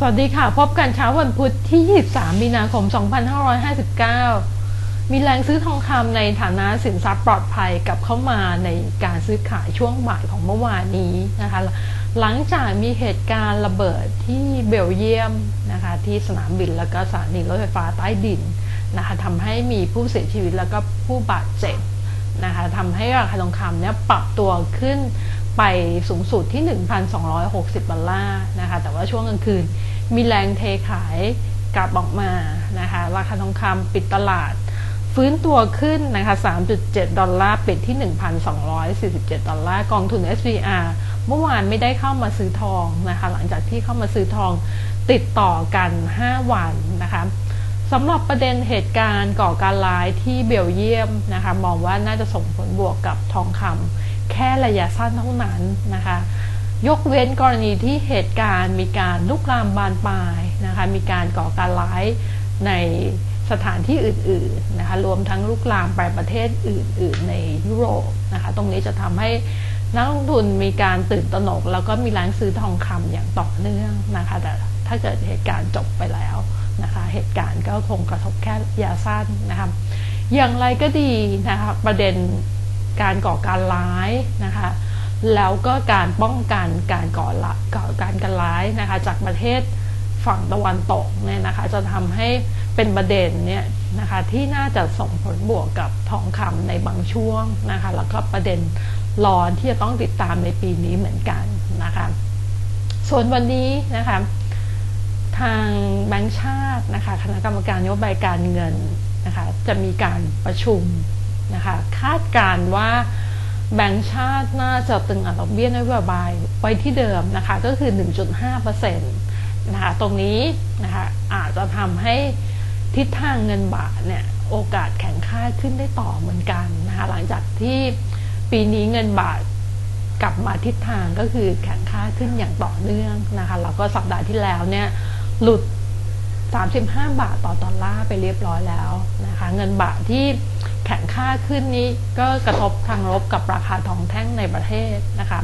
สวัสดีค่ะ พบกันเช้าวันพุธที่ 23 มีนาคม 2559 มีแรงซื้อทองคำในฐานะสินทรัพย์ปลอดภัยกับเข้ามาในการซื้อขายช่วงบ่ายของเมื่อวานนี้นะคะ หลังจากมีเหตุการณ์ระเบิดที่เบลเยียมนะคะที่สนามบินแล้วก็สถานีรถไฟฟ้าใต้ดินนะคะทำให้มีผู้เสียชีวิตแล้วก็ผู้บาดเจ็บนะคะทำให้ราคาทองคำเนี่ยปรับตัวขึ้น ไปสูงสุดที่ 1,260 ดอลลาร์นะคะ แต่ว่าช่วงกลางคืนมีแรงเทขายกลับออกมานะคะ ราคาทองคำปิดตลาด ฟื้นตัวขึ้นนะคะ 3.7 ดอลลาร์ปิดที่ 1,247 ดอลลาร์ กองทุน SVR เมื่อวานไม่ได้เข้ามาซื้อทองนะคะ หลังจากที่เข้ามาซื้อทองติดต่อกัน 5 วันนะคะสำหรับประเด็นเหตุการณ์ก่อการร้ายที่เบลเยียมนะคะ มองว่าน่าจะส่งผลบวกกับทองคำ แค่ระยะสั้นเท่านั้นนะคะ ยกเว้นกรณีที่เหตุการณ์มีการลุกลามบานปลายนะคะ มีการก่อการร้ายในสถานที่อื่นๆนะคะ รวมทั้งลุกลามไปประเทศอื่น ๆ ในยุโรปนะคะ ตรงนี้จะทำให้นักลงทุนมีการตื่นตระหนก แล้วก็มีแรงซื้อทองคำอย่างต่อเนื่องนะคะ แต่ถ้าเกิดเหตุการณ์จบไปแล้วนะคะ เหตุการณ์ก็คงกระทบแค่ระยะสั้นนะคะ อย่างไรก็ดีนะคะ ประเด็น การก่อการร้ายนะคะแล้วก็การป้องกันการก่อละก่อการกันร้ายนะคะจากประเทศฝั่งตะวันตกเนี่ยนะคะจะทำให้เป็นประเด็นเนี่ยนะคะที่น่าจะส่งผลบวกกับทองคำในบางช่วงนะคะแล้วก็ประเด็นร้อนที่จะต้องติดตามในปีนี้เหมือนกันนะคะส่วนวันนี้นะคะทางแบงก์ชาตินะคะคณะกรรมการนโยบายการเงินนะคะจะมีการประชุม นะคะคาดการว่าแบงก์ชาติน่าจะตึงอัตราเบี้ยนโยบายไว้ที่เดิมนะคะก็คือ 1.5%นะคะตรงนี้นะคะอาจจะทำให้ทิศทางเงินบาทเนี่ยโอกาสแข็งค่าขึ้นได้ต่อเหมือนกันนะคะหลังจากที่ปีนี้เงินบาทกลับมาทิศทางก็คือแข็งค่าขึ้นอย่างต่อเนื่องนะคะแล้วก็สัปดาห์ที่แล้วเนี่ยหลุด 35 บาทต่อดอลลาร์ไปเรียบร้อยแล้วนะคะเงินบาทที่ แข็งค่าขึ้นนี้ก็กระทบทางลบกับราคาทองแท่งในประเทศนะคะ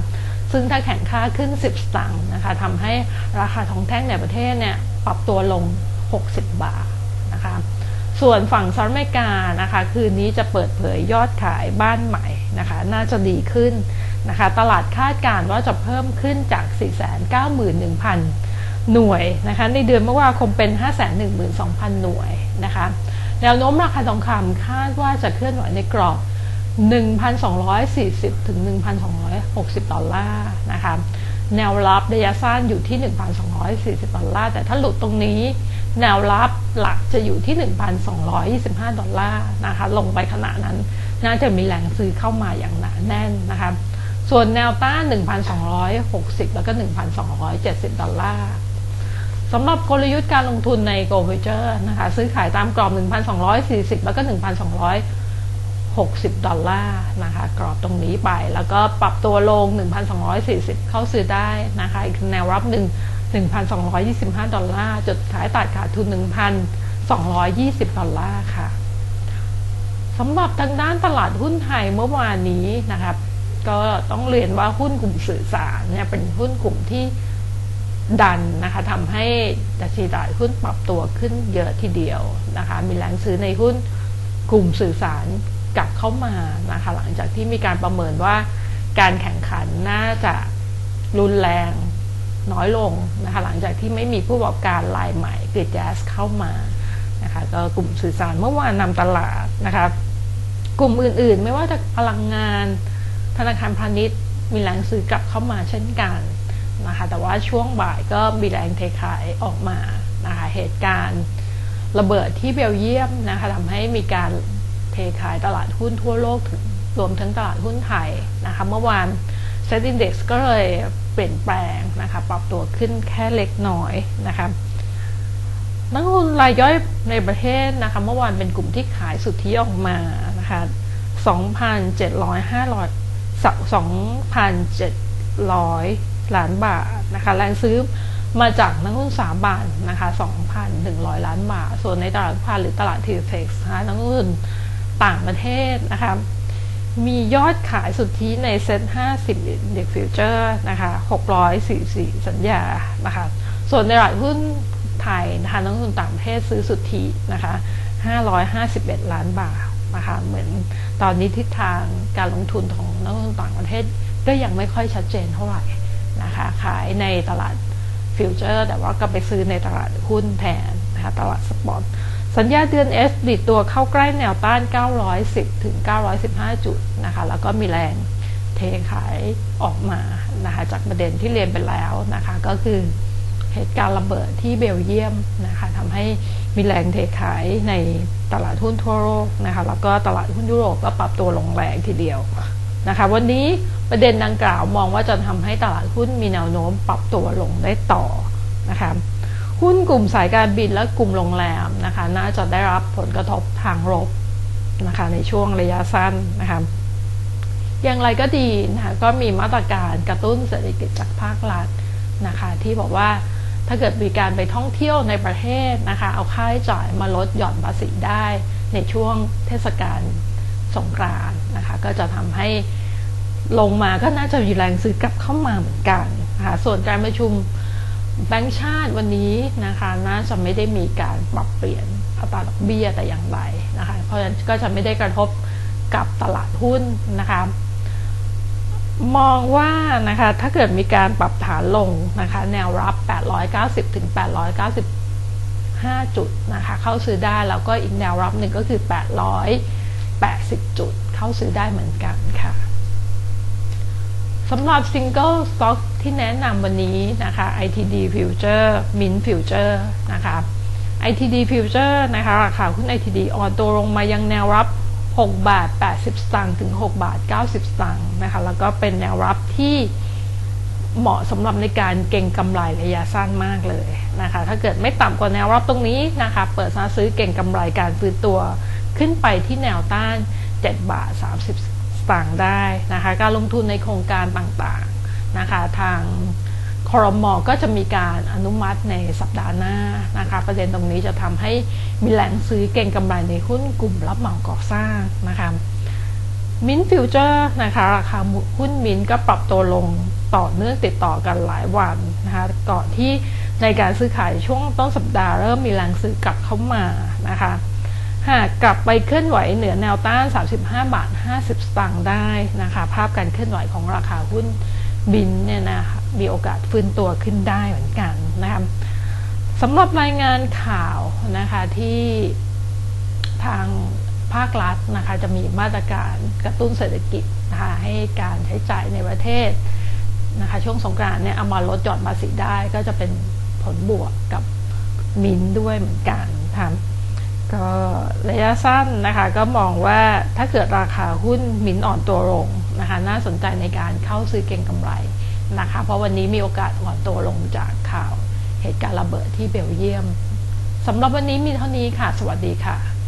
ซึ่งถ้าแข็งค่าขึ้น 10 สตางค์นะคะทำให้ราคาทองแท่งในประเทศเนี่ยปรับตัวลง 60 บาทนะคะส่วนฝั่งสหรัฐอเมริกานะคะคืนนี้จะเปิดเผยยอดขายบ้านใหม่นะคะน่าจะดีขึ้นนะคะตลาดคาดการณ์ว่าจะเพิ่มขึ้นจาก 491,000 หน่วยนะคะในเดือนมกราคมเป็น 512,000 หน่วยนะคะ แนวโน้มราคาทองคำคาดว่าจะเคลื่อนไหวในกรอบ 1,240 ถึง 1,260 ดอลลาร์นะคะแนวรับระยะสั้นอยู่ที่ 1,240 ดอลลาร์ แต่ถ้าหลุดตรงนี้ แนวรับหลักจะอยู่ที่ 1,225 ดอลลาร์นะคะ ลงไปขณะนั้น น่าจะมีแรงซื้อเข้ามาอย่างหนาแน่นนะคะ ส่วนแนวต้าน 1,260 แล้วก็ 1,270 ดอลลาร์ สำหรับกลยุทธ์การลงทุนใน g o v e r นะคะซื้อขายตามกรอบ 1,240 แล้วก็ 1,260 ดอลลาร์นะคะกรอบตรงนี้ไป แล้วก็ปรับตัวลง 1,240 เข้าซื้อได้นะคะอีกแนวรับหนึ่ง1,225 ดอลลาร์จุดขายตัดขาดทุน 1,220 ดอลลาร์ค่ะสำหรับทางด้านตลาดหุ้นไทยเมื่อวานนี้นะครับ ก็ต้องเรียนว่าหุ้นกลุ่มสื่อสารเนี่ยเป็นหุ้นกลุ่มที่ ดันนะคะทำให้ดัชนีตลาดหุ้นปรับตัวขึ้นเยอะทีเดียวนะคะมีแรงซื้อในหุ้นกลุ่มสื่อสารกลับเข้ามานะคะหลังจากที่มีการประเมินว่าการแข่งขันน่าจะรุนแรงน้อยลงนะคะหลังจากที่ไม่มีผู้ประกอบการรายใหม่เกิดแจสเข้ามานะคะก็กลุ่มสื่อสารเมื่อวานนำตลาดนะคะกลุ่มอื่นๆ ไม่ว่าจะพลังงาน ธนาคารพาณิชย์ มีแรงซื้อกลับเข้ามาเช่นกัน นะคะ แต่ว่าช่วงบ่ายก็มีแรงเทขายออกมานะคะเหตุการณ์ระเบิดที่เบลเยียมนะคะทำให้มีการเทขายตลาดหุ้นทั่วโลกถึงรวมทั้งตลาดหุ้นไทยนะคะเมื่อวานเซ็นดินด็กก็เลยเปลี่ยนแปลงนะคะปรับตัวขึ้นแค่เล็กน้อยนะคะนักลงทุนรายย่อยในประเทศนะคะเมื่อวานเป็นกลุ่มที่ขายสุทธิออกมานะคะ2,705 2,700 ล้านบาทนะคะแรงซื้อมาจากนักลงทุนสามบาทนะคะ2,100 ล้านบาท ส่วนในตลาดพันหรือตลาดทีเฟกซ์นะคะนักลงทุนต่างประเทศนะคะมียอดขายสุทธิในเซ็ต50 เด็กฟิวเจอร์นะคะ644 สัญญานะคะ ส่วนในตลาดหุ้นไทยนะคะนักลงทุนต่างประเทศซื้อสุทธินะคะ551 ล้านบาทนะคะเหมือนตอนนี้ทิศทางการลงทุนของนักลงทุนต่างประเทศก็ยังไม่ค่อยชัดเจนเท่าไหร่ นะคะขายในตลาดฟิวเจอร์ แต่ว่าก็ไปซื้อในตลาดหุ้นแทนนะคะตลาดสปอตสัญญาเดือน S ดิดตัวเข้าใกล้แนวต้าน 910 ถึง 915 จุดนะคะแล้วก็มีแรงเทขายออกมานะคะจากประเด็นที่เรียนไปแล้วนะคะก็คือเหตุการณ์ระเบิดที่เบลเยียมนะคะทำให้มีแรงเทขายในตลาดหุ้นทั่วโลกนะคะแล้วก็ตลาดหุ้นยุโรปก็ปรับตัวลงแรงทีเดียว นะคะวันนี้ประเด็นดังกล่าวมองว่าจะทำให้ตลาดหุ้นมีแนวโน้มปรับตัวลงได้ต่อนะคะหุ้นกลุ่มสายการบินและกลุ่มโรงแรมนะคะน่าจะได้รับผลกระทบทางลบนะคะในช่วงระยะสั้นนะคะอย่างไรก็ดีนะคะก็มีมาตรการกระตุ้นเศรษฐกิจจากภาครัฐนะคะที่บอกว่าถ้าเกิดมีการไปท่องเที่ยวในประเทศนะคะเอาค่าใช้จ่ายมาลดหย่อนภาษีได้ในช่วงเทศกาล สงกรานนะคะ ก็จะทำให้ลงมาก็น่าจะมีแรงซื้อกลับเข้ามาเหมือนกันนะคะส่วนการประชุมแบงก์ชาติวันนี้นะคะน่าจะไม่ได้มีการปรับเปลี่ยนอัตราดอกเบี้ยแต่อย่างไรนะคะ เพราะฉะนั้นก็จะไม่ได้กระทบกับตลาดหุ้นนะคะ มองว่านะคะถ้าเกิดมีการปรับฐานลงนะคะ แนวรับ 890 ถึง 895 จุดนะคะ เข้าซื้อได้แล้วก็อีกแนวรับหนึ่งก็คือ 80 จุด เข้าซื้อได้เหมือนกันค่ะสำหรับ Single Stock ที่แนะนำวันนี้นะคะ ITD Future Mint Future นะคะ ITD Future นะคะราคาหุ้น ITD อ่อนตัวลงมายังแนวรับ 6 บาท 80 สตางค์ถึง 6 บาท 90 สตางค์นะคะ แล้วก็เป็นแนวรับที่เหมาะสำหรับในการเก่งกำไรระยะสั้นมากเลยนะคะ ถ้าเกิดไม่ต่ำกว่าแนวรับตรงนี้นะคะ เปิดซื้อเก่งกำไรการฟื้นตัว ขึ้นไปที่แนวต้าน 7 บาท 30 สตางค์ได้นะคะ การลงทุนในโครงการต่างๆนะคะ ทางคอรมอก็จะมีการอนุมัติในสัปดาห์หน้านะคะ ประเด็นตรงนี้จะทำให้มีแรงซื้อเก่งกำไรในหุ้นกลุ่มรับเหมาก่อสร้างนะคะมินฟิวเจอร์นะคะราคาหุ้นมินก็ปรับตัวลงต่อเนื่องติดต่อกันหลายวันนะคะก่อนที่ในการซื้อขายช่วงต้นสัปดาห์เริ่มมีแรงซื้อกลับเข้ามานะคะ หากกลับไปเคลื่อนไหวเหนือแนวต้าน 35 บาท 50 สตางค์ได้นะคะ ภาพการเคลื่อนไหวของราคาหุ้นบินเนี่ยนะคะมีโอกาสฟื้นตัวขึ้นได้เหมือนกันนะคะสำหรับรายงานข่าวนะคะที่ทางภาครัฐนะคะจะมีมาตรการกระตุ้นเศรษฐกิจนะคะให้การใช้จ่ายในประเทศนะคะช่วงสงกรานต์เนี่ยเอามาลดหย่อนภาษีได้ก็จะเป็นผลบวกกับมินด้วยเหมือนกันนะคะ ก็ระยะสั้นนะคะก็มองว่าถ้าเกิดราคาหุ้นมินอ่อนตัวลงนะคะน่าสนใจในการเข้าซื้อเก็งกำไรนะคะเพราะวันนี้มีโอกาสอ่อนตัวลงจากข่าวเหตุการณ์ระเบิดที่เบลเยียมสำหรับวันนี้มีเท่านี้ค่ะ สวัสดีค่ะ